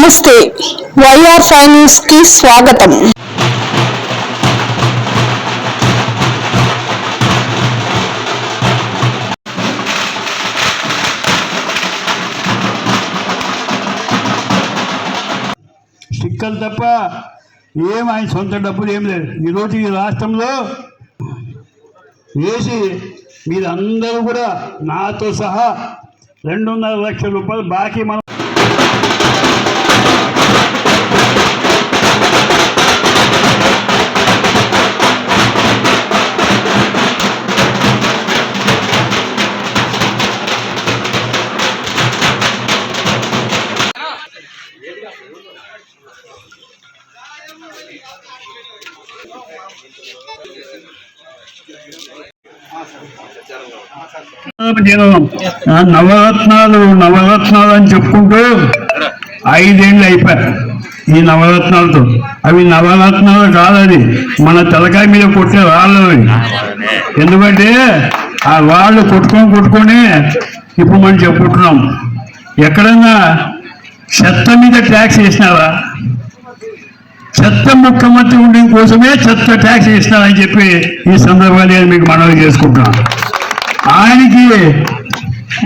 నమస్తే. వైఆర్ ఫైనాన్స్కి స్వాగతం. స్టిక్కలు తప్ప ఏం ఆయన సొంత డబ్బులు ఏం లేదు. ఈరోజు ఈ రాష్ట్రంలో వేసి మీరందరూ కూడా నాతో సహా రెండున్నర లక్షల రూపాయలు బాకీ మనం నవరత్నాలు నవరత్నాలు అని చెప్పుకుంటూ ఐదేళ్ళు అయిపోయాయి ఈ నవరత్నాలతో. అవి నవరత్నాలు కాదది. మన తలకాయ మీద కొట్టే రాళ్ళు ఎందుకంటే ఆ వాళ్ళు కొట్టుకొని కొట్టుకొని ఇప్పుడు మనం చెప్పుకుంటున్నాం. ఎక్కడన్నా చెత్త మీద ట్యాక్స్ వేసినారా? చెత్త ముఖ్యమంత్రి ఉండడం కోసమే చెత్త ట్యాక్స్ వేసినారని చెప్పి ఈ సందర్భాన్ని మీకు మనవి చేసుకుంటున్నాను. ఆయనకి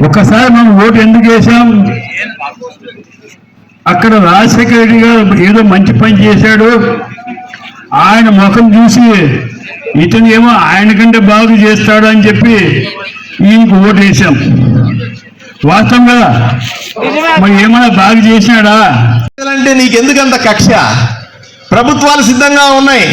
ఒకసారి మనం ఓటు ఎందుకు వేసాం అక్కడ రాజశేఖర రెడ్డి గారు ఏదో మంచి పని చేశాడు. ఆయన ముఖం చూసి ఇతను ఏమో ఆయన కంటే బాగు చేస్తాడు అని చెప్పి ఈయనకు ఓటు వేసాం వాస్తవం కదా మరి ఏమైనా బాగు చేసినాడా అంటే నీకెందుకంత కక్ష? ప్రభుత్వాలు సిద్ధంగా ఉన్నాయి.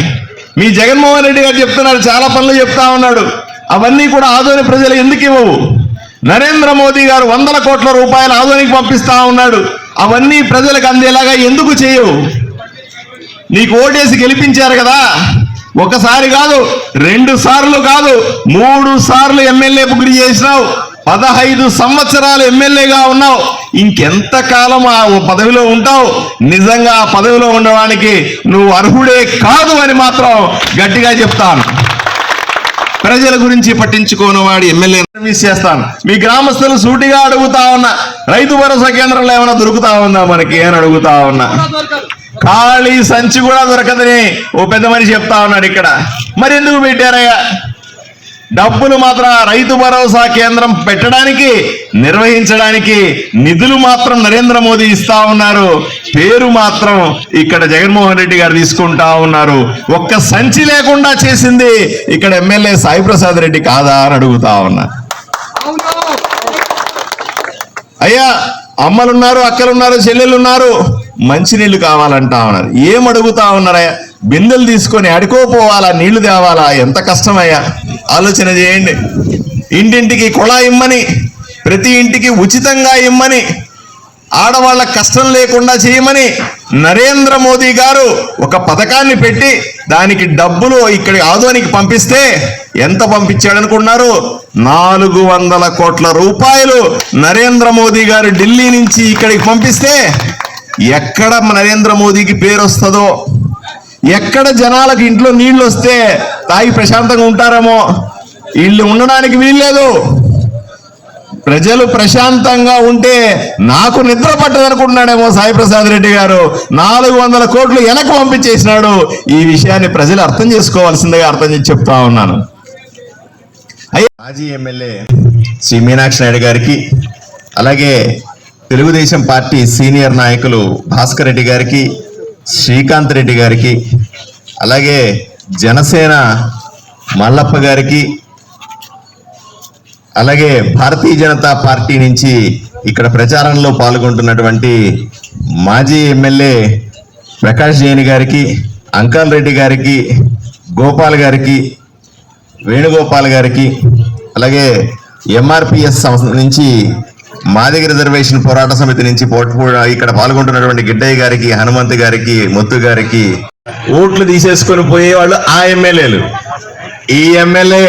మీ జగన్మోహన్ రెడ్డి గారు చెప్తున్నారు చాలా పనులు చెప్తా ఉన్నాడు. అవన్నీ కూడా ఆదోని ప్రజలు ఎందుకు ఇవ్వవు? నరేంద్ర మోదీ గారు వందల కోట్ల రూపాయలు ఆదోనికి పంపిస్తా ఉన్నాడు. అవన్నీ ప్రజలకు అందేలాగా ఎందుకు చేయవు? నీకు ఓటేసి గెలిపించారు కదా? ఒకసారి కాదు రెండు సార్లు కాదు మూడు సార్లు ఎమ్మెల్యే గురి చేసినావు. పదహైదు సంవత్సరాలు ఎమ్మెల్యేగా ఉన్నావు. ఇంకెంతకాలం ఆ పదవిలో ఉంటావు? నిజంగా ఆ పదవిలో ఉండడానికి నువ్వు అర్హుడే కాదు అని మాత్రం గట్టిగా చెప్తాను. ప్రజల గురించి పట్టించుకోని వాడి ఎమ్మెల్యే సర్వీస్ చేస్తాను. మీ గ్రామస్తులు సూటిగా అడుగుతా ఉన్నా రైతు భరోసా కేంద్రంలో ఏమైనా దొరుకుతా ఉందా మనకి అని అడుగుతా ఉన్నా. ఖాళీ సంచి కూడా దొరకదని ఓ పెద్ద మనిషి చెప్తా ఉన్నాడు ఇక్కడ. మరి ఎందుకు పెట్టారయ్యా? డబ్బులు మాత్రం రైతు భరోసా కేంద్రం పెట్టడానికి నిర్వహించడానికి నిధులు మాత్రం నరేంద్ర మోదీ ఇస్తా ఉన్నారు. పేరు మాత్రం ఇక్కడ జగన్మోహన్ రెడ్డి గారు తీసుకుంటా ఉన్నారు. ఒక్క సంచి లేకుండా చేసింది ఇక్కడ ఎమ్మెల్యే సాయి ప్రసాద్ రెడ్డి కాదా అని అడుగుతా ఉన్నా. అయ్యా అమ్మలున్నారు అక్కలున్నారు చెల్లెలున్నారు మంచినీళ్ళు కావాలంటా ఉన్నారు. ఏం అడుగుతా ఉన్నారయ్యా బిందెలు తీసుకొని అడుకోపోవాలా? నీళ్ళు తేవాలా? ఎంత కష్టమయ్యా ఆలోచన చేయండి. ఇంటింటికి కుళాయి ఇమ్మని ప్రతి ఇంటికి ఉచితంగా ఇమ్మని ఆడవాళ్ళ కష్టం లేకుండా చేయమని నరేంద్ర మోదీ గారు ఒక పథకాన్ని పెట్టి దానికి డబ్బులు ఇక్కడ ఆదోనికి పంపిస్తే ఎంత పంపించాడనుకున్నారు? నాలుగు వందల కోట్ల రూపాయలు నరేంద్ర మోదీ గారు ఢిల్లీ నుంచి ఇక్కడికి పంపిస్తే ఎక్కడ నరేంద్ర మోదీకి పేరు వస్తుందో ఎక్కడ జనాలకు ఇంట్లో నీళ్ళు వస్తే తాగి ప్రశాంతంగా ఉంటారేమో? వీళ్ళు ఉండడానికి వీల్లేదు ప్రజలు ప్రశాంతంగా ఉంటే నాకు నిద్ర పట్టదనుకుంటున్నాడేమో సాయి ప్రసాద్ రెడ్డి గారు. నాలుగు వందల కోట్లు వెనక్కి పంపించేసినాడు. ఈ విషయాన్ని ప్రజలు అర్థం చేసుకోవాల్సిందిగా అర్థం చేసి చెప్తా ఉన్నాను. అయ్యా మాజీ ఎమ్మెల్యే శ్రీ మీనాక్షి నాయుడు గారికి అలాగే తెలుగుదేశం పార్టీ సీనియర్ నాయకులు భాస్కర్ రెడ్డి గారికి శ్రీకాంత్ రెడ్డి గారికి అలాగే జనసేన మల్లప్ప గారికి అలాగే భారతీయ జనతా పార్టీ నుంచి ఇక్కడ ప్రచారంలో పాల్గొంటున్నటువంటి మాజీ ఎమ్మెల్యే ప్రకాష్ జైని గారికి అంకల్ రెడ్డి గారికి గోపాల్ గారికి వేణుగోపాల్ గారికి అలాగే ఎంఆర్పిఎస్ సంస్థ నుంచి మాదిగ రిజర్వేషన్ పోరాట సమితి నుంచి ఇక్కడ పాల్గొంటున్నటువంటి గిడ్డయ్య గారికి హనుమంత్ గారికి ముత్తు గారికి ఓట్లు తీసేసుకొని పోయేవాళ్ళు ఆ ఎమ్మెల్యేలు. ఈ ఎమ్మెల్యే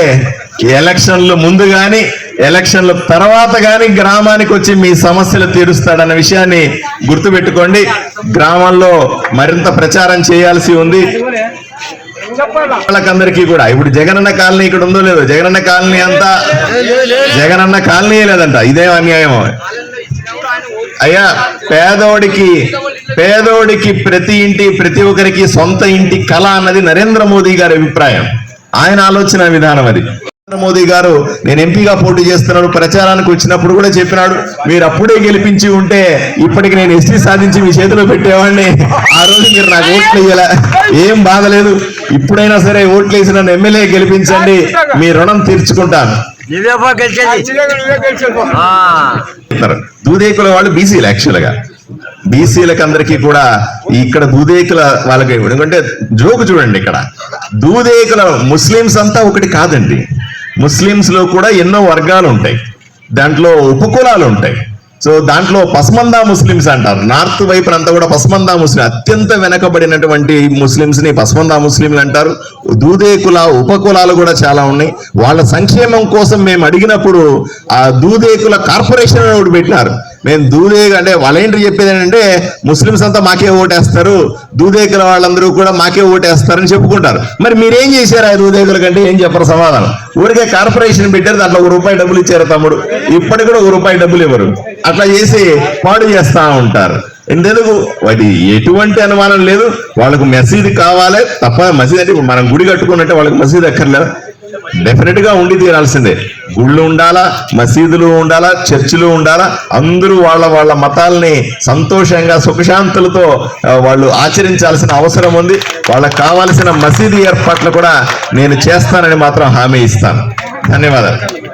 ఎలక్షన్లు ముందు గాని ఎలక్షన్ల తర్వాత గాని గ్రామానికి వచ్చి మీ సమస్యలు తీరుస్తాడన్న విషయాన్ని గుర్తుపెట్టుకోండి. గ్రామంలో మరింత ప్రచారం చేయాల్సి ఉంది. వాళ్ళకందరికీ కూడా. ఇప్పుడు జగనన్న కాలనీ ఇక్కడ ఉందో లేదో? జగనన్న కాలనీ అంతా జగనన్న కాలనీ లేదంట. ఇదే అన్యాయం అయ్యా పేదోడికి పేదోడికి ప్రతి ఇంటి ప్రతి ఒక్కరికి సొంత ఇంటి కళ అన్నది నరేంద్ర మోదీ గారి అభిప్రాయం. ఆయన ఆలోచన విధానం అది. మోదీ గారు నేను ఎంపీగా పోటీ చేస్తున్నాడు ప్రచారానికి వచ్చినప్పుడు కూడా చెప్పినాడు. మీరు అప్పుడే గెలిపించి ఉంటే ఇప్పటికి నేను ఎస్టీ సాధించి మీ చేతిలో పెట్టేవాడిని. ఆ రోజు మీరు నాకు ఓట్లు వేయలే ఏం బాధలేదు. ఇప్పుడైనా సరే ఓట్లు వేసి నన్ను ఎమ్మెల్యే గెలిపించండి. మీ రుణం తీర్చుకుంటాను. దూదేకుల వాళ్ళు బీసీలు యాక్చువల్గా. బీసీలకు అందరికీ కూడా ఇక్కడ దూదేకుల వాళ్ళకి ఎందుకంటే జోకు చూడండి ఇక్కడ. దూదేకుల ముస్లిమ్స్ అంతా ఒకటి కాదండి. ముస్లిమ్స్లో కూడా ఎన్నో వర్గాలు ఉంటాయి దాంట్లో ఉపకులాలు ఉంటాయి సో దాంట్లో పస్మందా ముస్లిమ్స్ అంటారు. నార్త్ వైపున అంతా కూడా పస్మందా ముస్లిం అత్యంత వెనకబడినటువంటి ముస్లిమ్స్ని పస్మందా ముస్లింలు అంటారు. దూదేకుల ఉపకులాలు కూడా చాలా ఉన్నాయి. వాళ్ళ సంక్షేమం కోసం మేము అడిగినప్పుడు ఆ దూదేకుల కార్పొరేషన్ ఒకటి పెట్టినారు. మేము దూదే అంటే వాళ్ళేంటి చెప్పేది ఏంటంటే ముస్లిమ్స్ అంతా మాకే ఓటేస్తారు దూదేకుల వాళ్ళందరూ కూడా మాకే ఓటేస్తారని చెప్పుకుంటారు. మరి మీరేం చేశారు ఆ దూదేకుల కంటే? ఏం చెప్పరు సమాధానం. ఊరికే కార్పొరేషన్ పెట్టారు దాంట్లో ఒక రూపాయి డబ్బులు ఇచ్చారు తమ్ముడు. ఇప్పటికి కూడా ఒక రూపాయి డబ్బులు ఇవ్వరు. అట్లా చేసి పాడు చేస్తూ ఉంటారు. ఎందుకు? వాటి ఎటువంటి అనుమానం లేదు. వాళ్ళకు మసీదు కావాలి తప్ప మసీదు అంటే ఇప్పుడు మనం గుడి కట్టుకున్నట్టే వాళ్ళకి మసీదు ఎక్కర్లేదు? డెఫినెట్గా ఉండి తీరాల్సిందే. గుళ్ళు ఉండాలా మసీదులు ఉండాలా చర్చిలు ఉండాలా అందరూ వాళ్ళ వాళ్ళ మతాలని సంతోషంగా సుఖశాంతులతో వాళ్ళు ఆచరించాల్సిన అవసరం ఉంది. వాళ్ళకి కావాల్సిన మసీదు ఏర్పాట్లు కూడా నేను చేస్తానని మాత్రం హామీ ఇస్తాను. ధన్యవాదాలు.